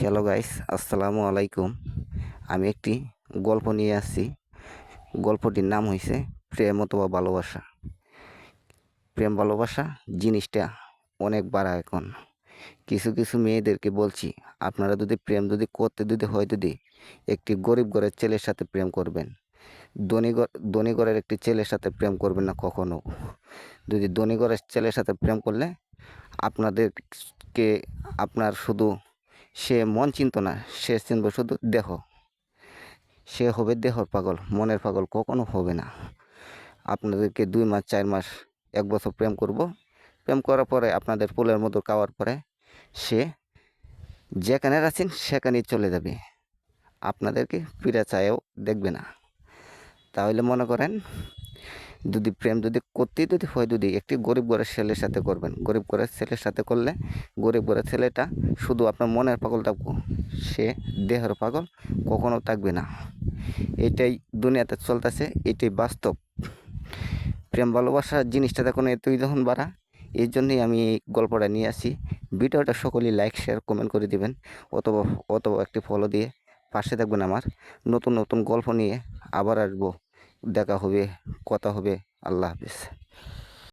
Hello guys আসসালামু আলাইকুম আমি একটি গল্প নিয়ে আসছি। গল্পটির নাম হয়েছে প্রেম অথবা ভালোবাসা। প্রেম, ভালোবাসা জিনিসটা অনেক বাড়া এখন। কিছু কিছু মেয়েদেরকে বলছি, আপনারা যদি প্রেম যদি করতে, যদি হয় যদি একটি গরিব ঘরের ছেলের সাথে প্রেম করবেন। ধনী ঘর ঘরের একটি ছেলের সাথে প্রেম করবেন না কখনো। যদি ধনী ঘরের ছেলের সাথে প্রেম করলে, আপনাদেরকে, আপনার শুধু সে মন চিনত না, সে চিনব শুধু দেহ। সে হবে দেহর পাগল, মনের পাগল কখনো হবে না। আপনাদেরকে দুই মাস, চার মাস, এক বছর প্রেম করব। প্রেম করার পরে, আপনাদের ফুলের মতো খাওয়ার পরে, সে যেখানে আছেন, সেখানেই চলে যাবে। আপনাদেরকে ফিরে চায়েও দেখবে না। তাহলে মনে করেন যদি প্রেম যদি করতেই যদি হয়, যদি একটি গরিব ঘরের ছেলের সাথে করবেন। গরিব ঘরের ছেলের সাথে করলে গরিব ঘরের ছেলেটা শুধু আপনার মনের পাগল থাকব সে দেহের পাগল, কখনো থাকবে না। এটাই দুনিয়াতে চলতেছে, এটাই বাস্তব। প্রেম ভালোবাসার জিনিসটা দেখুন এতই যখন বাড়া এই জন্যই আমি এই গল্পটা নিয়ে আসি। ভিডিওটা সকলেই লাইক শেয়ার কমেন্ট করে দিবেন, অথবা অথবা একটি ফলো দিয়ে পাশে থাকবেন আমার। নতুন নতুন গল্প নিয়ে আবার আসব। দেখা হবে কথা হবে। আল্লাহ হাফিজ।